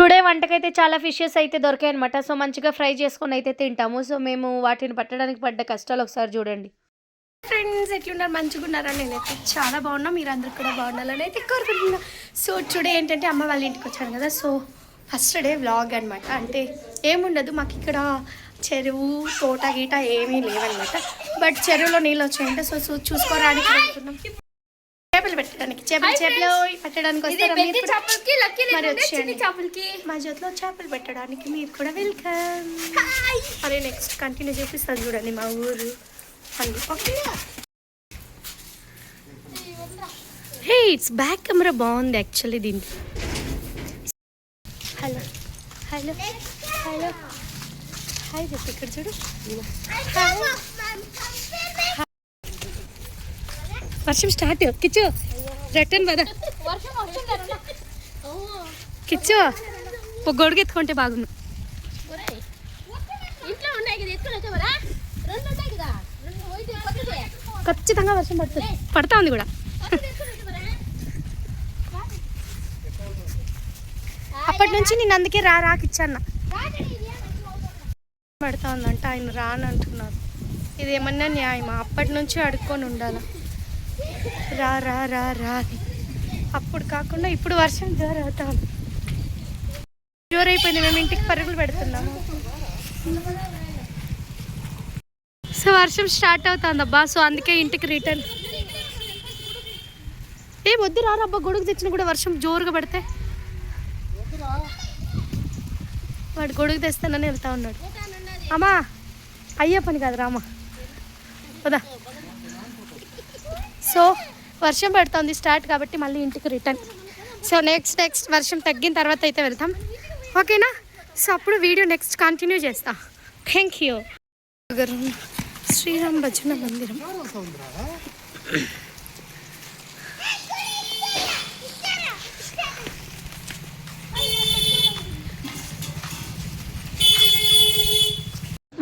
Today వంటకైతే చాలా fishes అయితే దొరికాయి అనమాట సో మంచిగా ఫ్రై చేసుకొని అయితే తింటాము. సో మేము వాటిని పట్టడానికి పడ్డ కష్టాలు ఒకసారి చూడండి. ఫ్రెండ్స్ ఎట్లున్నారు? మంచిగా ఉన్నారా? నేనైతే చాలా బాగున్నా. మీరు అందరు కూడా బాగుండాలని అయితే కోరుకుంటున్నా. సో టుడే ఏంటంటే అమ్మ వాళ్ళ ఇంటికి వచ్చాను కదా. సో ఫస్ట్ డే వ్లాగ్ అనమాట అంటే ఏముండదు మాకు ఇక్కడ చెరువు తోట గీట ఏమీ లేవన్నమాట. బట్ చెరువులో నీళ్ళు వచ్చాయంటే. సో చూసుకోరానికి చూసుకోవడానికి వెళ్తున్నాం. చేపలు పెట్టడానికి చేపలు చేపలు పెట్టడానికి వచ్చేయండి. మా జొత్తులో చేపలు పెట్టడానికి మీరు కూడా వెల్కమ్. అరే నెక్స్ట్ కంటిన్యూ చేపిస్తాను చూడండి మా ఊరు. అండి okay. Hey it's back camera బాగుంది యాక్చువల్లీ దీనికి. హలో హలో హలో హాయ్ చెప్పు ఇక్కడ చూడు. వర్షం స్టార్ట్. కిచ్చు రిటర్న్ పద. కిచ్చు ఒక గొడుగు ఎత్తుకుంటే బాగుంది ఖచ్చితంగా వర్షం పడుతుంది. పడతా ఉంది కూడా. అప్పటి నుంచి నేను అందుకే రా రాకిచ్చాన్న పడతా ఉందంట ఆయన రాను అంటున్నారు ఇది ఏమన్నా న్యాయమా? అప్పటి నుంచి అడుక్కొని ఉండాలా? రా రా రా రా. అప్పుడు కాకుండా ఇప్పుడు వర్షం జోరు అవుతా ఉంది జోరైపోయింది మేము ఇంటికి పరుగులు పెడుతున్నాము. సో వర్షం స్టార్ట్ అవుతుంది అబ్బా. సో అందుకే ఇంటికి రిటర్న్. ఏ వద్దు రారా అబ్బా. గొడుగు తెచ్చిన కూడా వర్షం జోరుగా పడితే. వాడు గొడుగు తెస్తానని వెళ్తా ఉన్నాడు. అమ్మా అయ్యే పని కాదు రామా. పదా. సో వర్షం పడుతుంది స్టార్ట్ కాబట్టి మళ్ళీ ఇంటికి రిటర్న్ సో నెక్స్ట్ నెక్స్ట్ వర్షం తగ్గిన తర్వాత అయితే వెళ్తాం. ఓకేనా సో అప్పుడు వీడియో నెక్స్ట్ కంటిన్యూ చేస్తా. థ్యాంక్ యూ శ్రీరామ్ భజన మందిరం.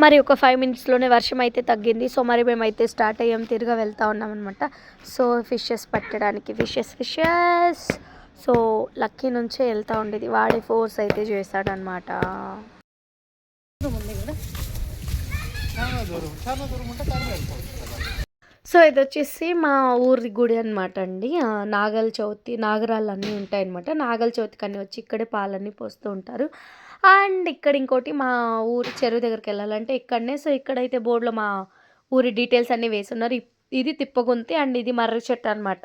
మరి ఒక ఫైవ్ మినిట్స్లోనే వర్షం అయితే తగ్గింది. సో మరి మేమైతే స్టార్ట్ అయ్యాం తిరిగా వెళ్తా ఉన్నాం అనమాట సో ఫిషెస్ పట్టడానికి. ఫిషెస్ ఫిషెస్ సో లక్కీ నుంచే వెళ్తూ ఉండేది. వాడే ఫోర్స్ అయితే చేశాడనమాట సో ఇది వచ్చేసి మా ఊరి గుడి అనమాట అండి. నాగల చవితి నాగరాలు అన్నీ ఉంటాయన్నమాట. నాగల చవితికి అన్నీ వచ్చి ఇక్కడే పాలన్నీ పోస్తూ ఉంటారు. అండ్ ఇక్కడ ఇంకోటి మా ఊరి చెరువు దగ్గరికి వెళ్ళాలంటే ఇక్కడనే సో ఇక్కడైతే బోర్డులో మా ఊరి డీటెయిల్స్ అన్నీ వేస్తున్నారు ఇది తిప్పగుంతి అండ్ ఇది మర్రి చెట్టు అనమాట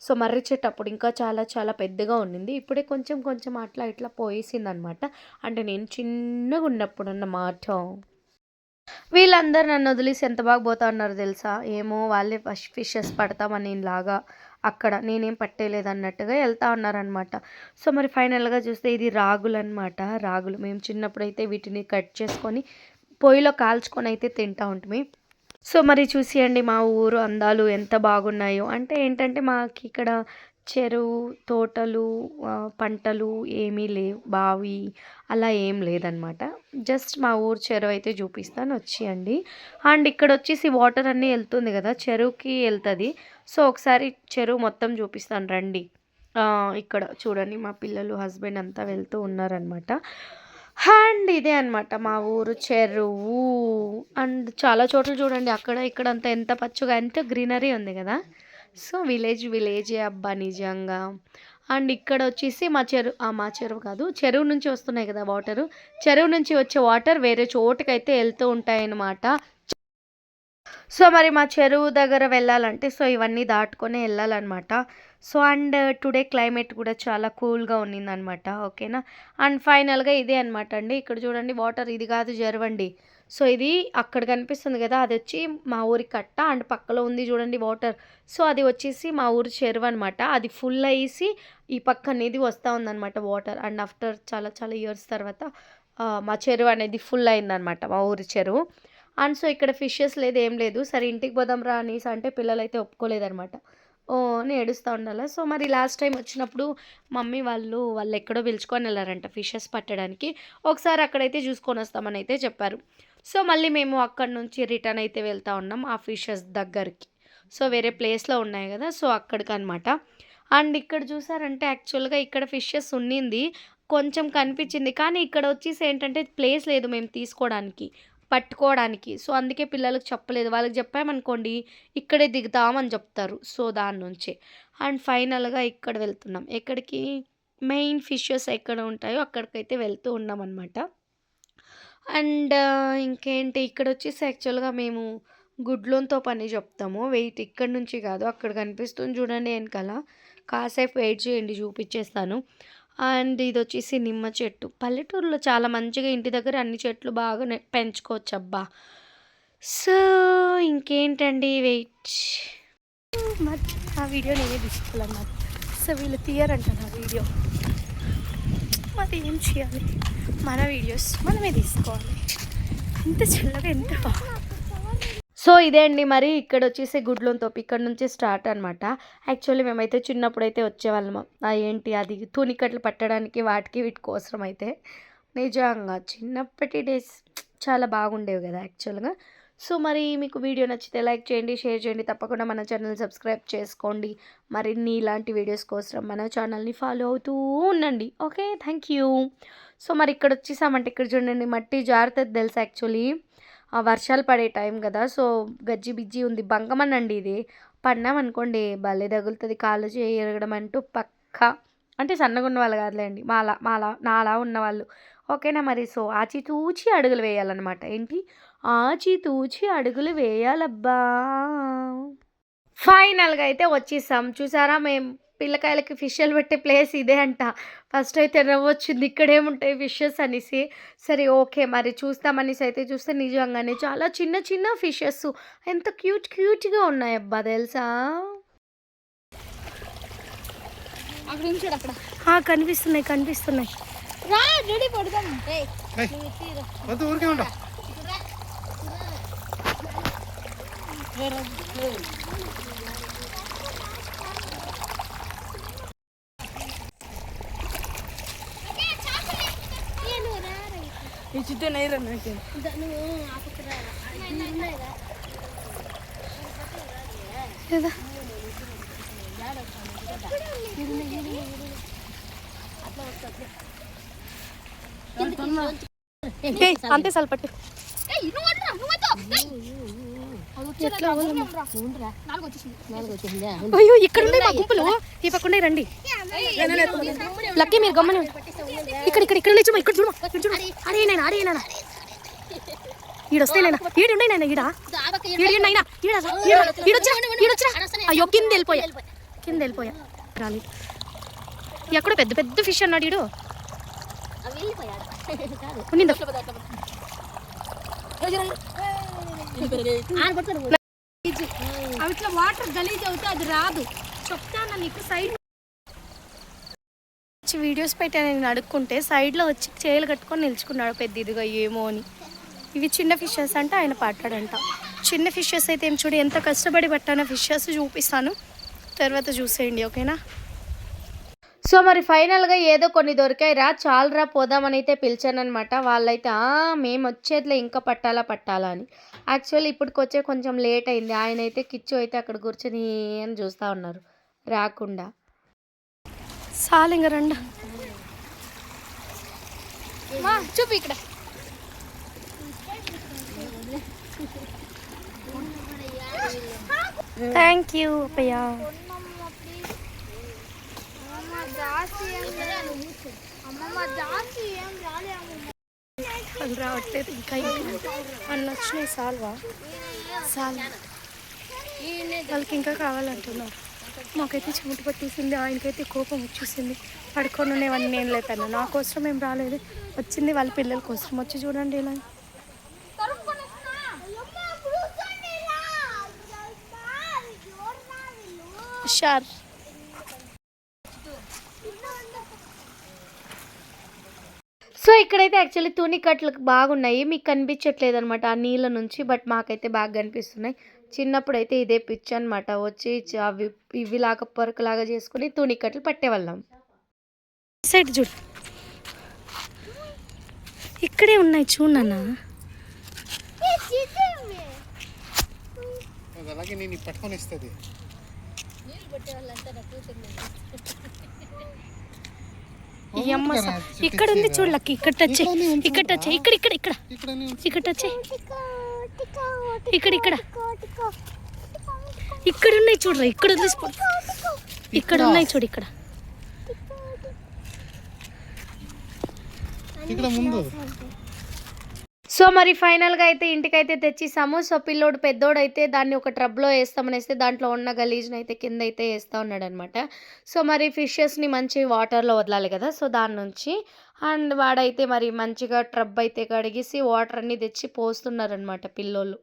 సో మర్రి చెట్టు అప్పుడు ఇంకా చాలా చాలా పెద్దగా ఉండింది. ఇప్పుడే కొంచెం కొంచెం అట్లా ఇట్లా పోయేసింది అనమాట అంటే నేను చిన్నగా ఉన్నప్పుడు అన్నమాట వీళ్ళందరూ నన్ను వదిలేసి ఎంత బాగా పోతా ఉన్నారు తెలుసా? ఏమో వాళ్ళే ఫస్ట్ ఫిషెస్ పడతామని లాగా అక్కడ నేనేం పట్టేలేదు అన్నట్టుగా వెళ్తా ఉన్నారనమాట సో మరి ఫైనల్గా చూస్తే ఇది రాగులు అనమాట రాగులు మేము చిన్నప్పుడు అయితే వీటిని కట్ చేసుకొని పొయ్యిలో కాల్చుకొని అయితే తింటా ఉంటుంది సో మరి చూసియండి మా ఊరు అందాలు ఎంత బాగున్నాయో. అంటే ఏంటంటే మాకు ఇక్కడ చెరువు తోటలు పంటలు ఏమీ లేవు. బావి అలా ఏం లేదనమాట జస్ట్ మా ఊరు చెరువు అయితే చూపిస్తాను వచ్చేయండి. అండ్ ఇక్కడ వచ్చేసి వాటర్ అన్నీ వెళ్తుంది కదా చెరువుకి వెళ్తుంది. సో ఒకసారి చెరువు మొత్తం చూపిస్తాను రండి. ఇక్కడ చూడండి మా పిల్లలు హస్బెండ్ అంతా వెళ్తూ ఉన్నారనమాట అండ్ ఇదే అనమాట మా ఊరు చెరువు. అండ్ చాలా చోట్ల చూడండి అక్కడ ఇక్కడ అంతా ఎంత పచ్చగా ఎంత గ్రీనరీ ఉంది కదా. సో విలేజ్ విలేజే అబ్బా నిజంగా. అండ్ ఇక్కడ వచ్చేసి మా చెరువు ఆ, మా చెరువు కాదు చెరువు నుంచి వస్తున్నాయి కదా వాటరు. చెరువు నుంచి వచ్చే వాటర్ వేరే చోటుకైతే వెళ్తూ ఉంటాయన్నమాట. సో మరి మా చెరువు దగ్గర వెళ్ళాలంటే సో ఇవన్నీ దాటుకొని వెళ్ళాలన్నమాట. సో అండ్ టుడే క్లైమేట్ కూడా చాలా కూల్గా ఉన్నిందనమాట ఓకేనా? అండ్ ఫైనల్గా ఇదే అనమాట అండి. ఇక్కడ చూడండి వాటర్ ఇది కాదు జరవండి. సో ఇది అక్కడ కనిపిస్తుంది కదా అది వచ్చి మా ఊరి కట్ట అండ్ పక్కలో ఉంది చూడండి వాటర్. సో అది వచ్చేసి మా ఊరి చెరువు అనమాట అది ఫుల్ అయ్యేసి ఈ పక్క అనేది వస్తూ ఉందన్నమాట వాటర్ అండ్ ఆఫ్టర్ చాలా చాలా ఇయర్స్ తర్వాత మా చెరువు అనేది ఫుల్ అయిందనమాట మా ఊరి చెరువు. అండ్ సో ఇక్కడ ఫిషెస్ లేదు ఏం లేదు. సరే ఇంటికి పోదాం రా అనేసి అంటే పిల్లలు అయితే ఒప్పుకోలేదనమాట ఓ అని ఏడుస్తూ ఉండాలి? సో మరి లాస్ట్ టైం వచ్చినప్పుడు మమ్మీ వాళ్ళు వాళ్ళు ఎక్కడో పిలుచుకొని వెళ్ళారంట ఫిషెస్ పట్టడానికి. ఒకసారి అక్కడైతే చూసుకొని వస్తామని అయితే చెప్పారు. సో మళ్ళీ మేము అక్కడ నుంచి రిటర్న్ అయితే వెళ్తూ ఉన్నాం ఆ ఫిషెస్ దగ్గరికి. సో వేరే ప్లేస్లో ఉన్నాయి కదా సో అక్కడికి అనమాట అండ్ ఇక్కడ చూసారంటే యాక్చువల్గా ఇక్కడ ఫిషెస్ ఉన్నింది కొంచెం కనిపించింది. కానీ ఇక్కడ వచ్చేసి ఏంటంటే ప్లేస్ లేదు మేము తీసుకోవడానికి పట్టుకోవడానికి. సో అందుకే పిల్లలకు చెప్పలేదు. వాళ్ళకి చెప్పామనుకోండి ఇక్కడే దిగుతామని చెప్తారు. సో దాని నుంచే. అండ్ ఫైనల్గా ఇక్కడ వెళ్తున్నాం. ఎక్కడికి? మెయిన్ ఫిషెస్ ఎక్కడ ఉంటాయో అక్కడికైతే వెళ్తూ ఉన్నాం అనమాట అండ్ ఇంకేంటి? ఇక్కడ వచ్చేసి యాక్చువల్గా మేము గుడ్లోన్తో పని చెప్తాము వెయిట్ ఇక్కడ నుంచి కాదు అక్కడ కనిపిస్తుంది చూడండి వెనకాల కాసేపు వెయిట్ చేయండి చూపించేస్తాను అండ్ ఇది వచ్చేసి నిమ్మ చెట్టు. పల్లెటూరులో చాలా మంచిగా ఇంటి దగ్గర అన్ని చెట్లు బాగా పెంచుకోవచ్చు అబ్బా సో ఇంకేంటండి వెయిట్? మరి ఆ వీడియో నేనే తీసుకోవాలన్నమాట. సో వీళ్ళు తీయరంట నా వీడియో. మరి ఏం చేయాలి? మన వీడియోస్ మనమే తీసుకోవాలి. ఎంత చల్లగా ఎంత బాగుంది సో ఇదే అండి మరి ఇక్కడ వచ్చేసి గుడ్లోని తోపు. ఇక్కడ నుంచి స్టార్ట్ అనమాట యాక్చువల్లీ మేమైతే చిన్నప్పుడు అయితే వచ్చేవాళ్ళము. ఆ ఏంటి అది తునికట్లు పట్టడానికి వాటికి వీటి కోసం అయితే. నిజంగా చిన్నప్పటి డేస్ చాలా బాగుండేవి కదా యాక్చువల్గా సో మరి మీకు వీడియో నచ్చితే లైక్ చేయండి షేర్ చేయండి. తప్పకుండా మన ఛానల్ సబ్స్క్రైబ్ చేసుకోండి. మరిన్ని ఇలాంటి వీడియోస్ కోసం మన ఛానల్ని ఫాలో అవుతూ ఉండండి. ఓకే? Thank you. సో మరి ఇక్కడ వచ్చేసామంటే ఇక్కడ చూడండి మట్టి జారుతుంది తెలుసు యాక్చువల్లీ? ఆ వర్షాలు పడే టైం కదా సో గజ్జి బిజ్జి ఉంది. బంకమనండి ఇది. పడినామనుకోండి భలే తగులుతుంది. కాళ్ళు చేయి ఎరగడం అంటూ పక్క. అంటే సన్నగా ఉన్న వాళ్ళు కాదులేండి మాలా మాలా నాలా ఉన్నవాళ్ళు ఓకేనా మరి? సో ఆచితూచి అడుగులు వేయాలన్నమాట. ఏంటి? ఆచితూచి అడుగులు వేయాలబ్బా. ఫైనల్గా అయితే వచ్చేసాం. చూసారా మేము పిల్లకాయలకి ఫిషెలు పెట్టే ప్లేస్ ఇదే అంట. ఫస్ట్ అయితే నవ్వు వచ్చింది. ఇక్కడ ఏముంటాయి ఫిషెస్ అనేసి. సరే ఓకే. మరి చూస్తామనేసి అయితే చూస్తే నిజంగానే చాలా చిన్న చిన్న ఫిషెస్. ఎంత క్యూట్ క్యూట్గా ఉన్నాయి అబ్బా తెలుసా కనిపిస్తున్నాయి కనిపిస్తున్నాయి రా రెడీ పడదాం ఏయ్ ఏయ్. నువ్వు తీరా వద్దు ఊరికే ఉండు ఏ నువ్వు రా రా. ఈ చుట్టూ నైరా నాకు. అంతే సల్పట్టు నువ్వు నువ్వు అయ్యో ఇక్కడ ఉన్నాయి. మా గుంపులు ఈ పక్కనే రండి. లక్కీ మీరు గమ్మని ఇక్కడ ఇక్కడ ఇక్కడ లేచుమా ఇక్కడ చూడమా ఇక్కడ చూడు అరే నేను అరే నాన్న ఈడొస్తే నాయన. ఈడు ఉండే నాయన ఈడ. ఈడు ఈడు నాయన. ఈడ ఈడ ఈడొచ్చిరా అయ్యో కింద వెళ్ళిపోయా. కింద వెళ్ళిపోయా. రాలి. ఎక్కడ పెద్ద పెద్ద ఫిష్ అన్నాడు ఈడు. అవి అవి ఇట్లా వాటర్ గలీజ్ అవుతే అది రాదు. చెప్తాను నీకు సైడ్ వచ్చి వీడియోస్ పెట్టాను నేను అడుక్కుంటే సైడ్లో వచ్చి చేయలు కట్టుకొని నిల్చుకున్నాడు పెద్ద ఇదిగా ఏమో అని. ఇవి చిన్న ఫిషెస్ అంటే ఆయన పట్టాడంట. చిన్న ఫిషెస్ అయితే ఏం చూడు ఎంత కష్టపడి పట్టానో ఫిషెస్ చూపిస్తాను. తర్వాత చూసేయండి ఓకేనా సో మరి ఫైనల్గా ఏదో కొన్ని దొరికాయి రా చాలరా పోదామని అయితే పిలిచానమాట వాళ్ళైతే "ఆ, మేము వచ్చేట్లే ఇంకా పట్టాలా పట్టాలా అని. యాక్చువల్లీ ఇప్పటికి వచ్చే కొంచెం లేట్ అయింది. ఆయన అయితే కిచ్చు అయితే అక్కడ కూర్చొని అని చూస్తూ ఉన్నారు. రాకుండా. చాలు ఇంక రండి. మా, చూపి ఇక్కడ. థ్యాంక్ యూ అప్పయ్యా. వాళ్ళు రావట్లేదు ఇంకా సాల్వా? సాల్వా. వాళ్ళకి ఇంకా కావాలంటున్నారు. మాకైతే చెమట పట్టేసింది ఆయనకైతే కోపం వచ్చేసింది. పడుకొని ఉండేవన్నీ నేను లేపాను నా కోసం ఏం రాలేదు. వచ్చింది వాళ్ళ పిల్లల కోసం. వచ్చి చూడండి ఇలా. హుషార్ సో ఇక్కడైతే యాక్చువల్లీ తుని కట్లు బాగున్నాయి. మీకు కనిపించట్లేదు అనమాట ఆ నీళ్ళ నుంచి బట్ మాకైతే బాగా కనిపిస్తున్నాయి. చిన్నప్పుడు అయితే ఇదే పిచ్ అనమాట వచ్చి అవి ఇవి లాగా పొరకలాగా చేసుకుని తుని కట్లు పట్టేవాళ్ళం. సైడ్ చూడు. ఇక్కడే ఉన్నాయి చూడన్నా అది అలాగే నేను పట్టుకొని ఇస్తుంది. ఈ అమ్మ ఇక్కడ ఉంది చూడలకి ఇక్కడ టచ్. ఇక్కడ టచ్. ఇక్కడ ఇక్కడ ఇక్కడ. ఇక్కడ టచ్. ఇక్కడ ఇక్కడ. ఇక్కడ ఉన్నాయి చూడరా ఇక్కడ వదిలేసిపో ఇక్కడ ఉన్నాయి చూడు ఇక్కడ. ఇక్కడ ముందు. సో మరి ఫైనల్గా అయితే ఇంటికైతే తెచ్చిసాము సో పిల్లోడు పెద్దోడు అయితే దాన్ని ఒక ట్రబ్లో వేస్తామనేస్తే దాంట్లో ఉన్న గలీజ్ని అయితే కింద అయితే వేస్తూ ఉన్నాడు అనమాట సో మరి ఫిషెస్ని మంచి వాటర్లో వదలాలి కదా. సో దాని నుంచి అండ్ వాడైతే మరి మంచిగా ట్రబ్ అయితే కడిగేసి వాటర్ అన్ని తెచ్చి పోస్తున్నారనమాట పిల్లోళ్ళు.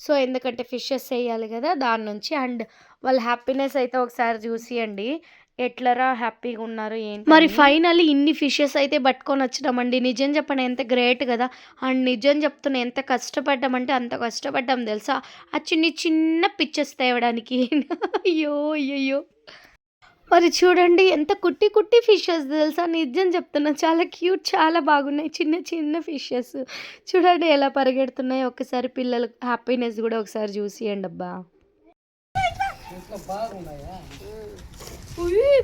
సో ఎందుకంటే ఫిషెస్ వేయాలి కదా దాని నుంచి అండ్ వాళ్ళ హ్యాపీనెస్ అయితే ఒకసారి చూసియండి. ఎట్లరా హ్యాపీగా ఉన్నారు ఏంటి మరి ఫైనల్లీ ఇన్ని ఫిషెస్ అయితే పట్టుకొని వచ్చినామండి. నిజం చెప్పండి ఎంత గ్రేట్ కదా. అండ్ నిజం చెప్తున్నా ఎంత కష్టపడ్డామంటే అంత కష్టపడ్డాం తెలుసా? ఆ చిన్ని చిన్న పిక్చర్స్ తేవడానికి. అయ్యో అయ్యో మరి చూడండి ఎంత కుట్టి కుట్టి ఫిషెస్ తెలుసా? నిజం చెప్తున్నా చాలా క్యూట్ చాలా బాగున్నాయి చిన్న చిన్న ఫిషెస్. చూడండి ఎలా పరిగెడుతున్నాయి. ఒకసారి పిల్లల హ్యాపీనెస్ కూడా ఒకసారి చూసియండి అబ్బా.